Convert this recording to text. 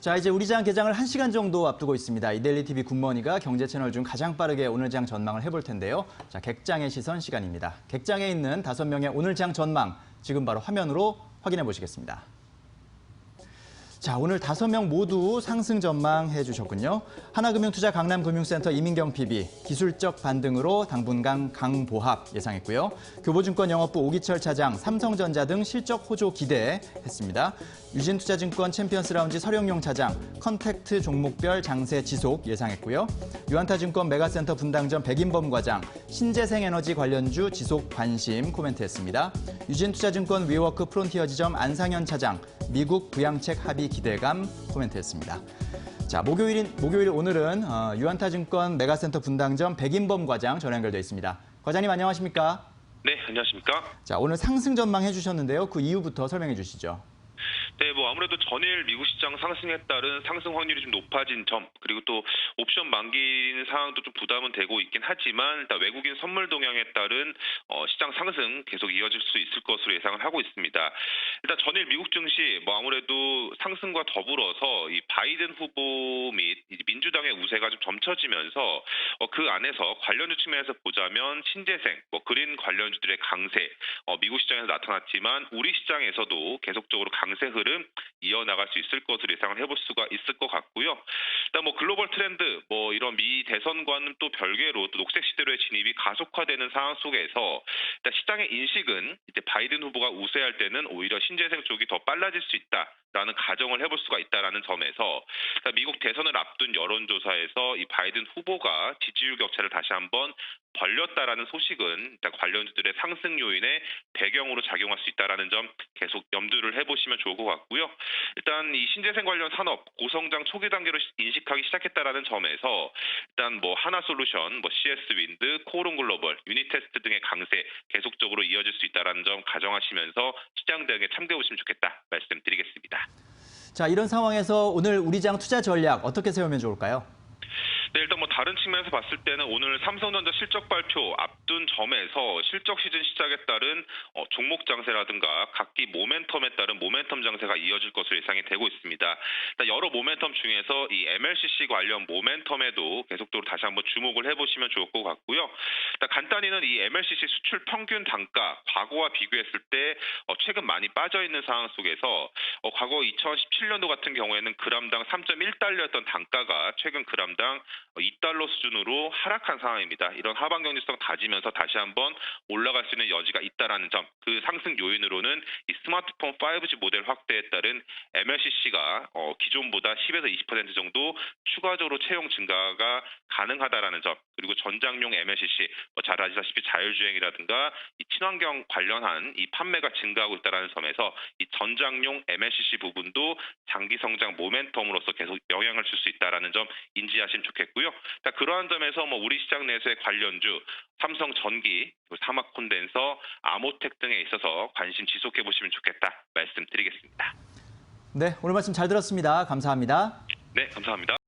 자, 이제 우리 장 개장을 1시간 정도 앞두고 있습니다. 이데일리 TV 굿머니가 경제 채널 중 가장 빠르게 오늘 장 전망을 해볼 텐데요. 자, 객장의 시선 시간입니다. 객장에 있는 다섯 명의 오늘 장 전망 지금 바로 화면으로 확인해 보시겠습니다. 자, 오늘 다섯 명 모두 상승 전망해 주셨군요. 하나금융투자 강남금융센터 이민경 PB 기술적 반등으로 당분간 강보합 예상했고요. 교보증권 영업부 오기철 차장 삼성전자 등 실적 호조 기대했습니다. 유진투자증권 챔피언스 라운지 서령용 차장 컨택트 종목별 장세 지속 예상했고요. 유한타증권 메가센터 분당점 백인범 과장 신재생에너지 관련주 지속 관심 코멘트했습니다. 유진투자증권 위워크 프론티어 지점 안상현 차장 미국 부양책 합의 기대감 코멘트했습니다. 자, 목요일인 목요일 오늘은 어, 유한타증권 메가센터 분당점 백인범 과장 전화 연결돼 있습니다. 과장님 안녕하십니까? 네, 안녕하십니까? 자, 오늘 상승 전망 해주셨는데요. 그 이유부터 설명해 주시죠. 네, 뭐 아무래도 전일 미국 시장 상승에 따른 상승 확률이 좀 높아진 점, 그리고 또 옵션 만기는 상황도 좀 부담은 되고 있긴 하지만 일단 외국인 선물 동향에 따른 어, 시장 상승 계속 이어질 수 있을 것으로 예상을 하고 있습니다. 일단 전일 미국 증시 뭐 아무래도 상승과 더불어서 이 바이든 후보 및 민주당의 우세가 좀 점쳐지면서 어, 그 안에서 관련주 측면에서 보자면 신재생, 뭐 그린 관련주들의 강세, 어, 미국 시장에서 나타났지만 우리 시장에서도 계속적으로 강세 흐름 이어나갈 수 있을 것으로 예상을 해볼 수가 있을 것 같고요. 일단 뭐 글로벌 트렌드, 뭐 이런 미 대선과는 또 별개로 또 녹색 시대로의 진입이 가속화되는 상황 속에서 일단 시장의 인식은 이제 바이든 후보가 우세할 때는 오히려 신재생 쪽이 더 빨라질 수 있다. 라는 가정을 해볼 수가 있다라는 점에서 미국 대선을 앞둔 여론조사에서 이 바이든 후보가 지지율 격차를 다시 한번 벌렸다라는 소식은 일단 관련주들의 상승 요인의 배경으로 작용할 수 있다라는 점 계속 염두를 해보시면 좋을 것 같고 요. 일단 이 신재생 관련 산업 고성장 초기 단계로 시- 인식하기 시작했다라는 점에서 일단 뭐 하나솔루션, 뭐 CS 윈드, 코오롱 글로벌, 유니테스트 등의 강세 계속적으로 이어질 수 있다라는 점 가정하시면서 시장 대응에 참고해 보시면 좋겠다 말씀드리겠습니다. 자, 이런 상황에서 오늘 우리 장 투자 전략 어떻게 세우면 좋을까요? 네, 일단 뭐 다른 측면에서 봤을 때는 오늘 삼성전자 실적 발표 앞둔 점에서 실적 시즌 시작에 따른 어, 종목 장세라든가 각기 모멘텀에 따른 모멘텀 장세가 이어질 것으로 예상이 되고 있습니다. 여러 모멘텀 중에서 이 MLCC 관련 모멘텀에도 계속적으로 다시 한번 주목을 해보시면 좋을 것 같고요. 간단히는 이 MLCC 수출 평균 단가 과거와 비교했을 때 어, 최근 많이 빠져 있는 상황 속에서 어, 과거 2017년도 같은 경우에는 그람당 3.1달러였던 단가가 최근 그람당 2달러 수준으로 하락한 상황입니다. 이런 하방 경제성 다지면서 다시 한번 올라갈 수 있는 여지가 있다라는 점. 그 상승 요인으로는 이 스마트폰 5G 모델 확대에 따른 MLCC가 어, 기존보다 10에서 20% 정도 추가적으로 채용 증가가 가능하다라는 점. 그리고 전장용 MLCC 뭐잘 아시다시피 자율주행이라든가 이 친환경 관련한 이 판매가 증가하고 있다라는 점에서 이 전장용 MLCC 부분도 장기 성장 모멘텀으로서 계속 영향을 줄 수 있다라는 점 인지하시면 좋겠고요. 자, 그러한 점에서 뭐 우리 시장 내에서의 관련주 삼성 전기, 사막 콘덴서, 아모텍 등에 있어서 관심 지속해 보시면 좋겠다 말씀드리겠습니다. 네, 오늘 말씀 잘 들었습니다. 감사합니다. 네, 감사합니다.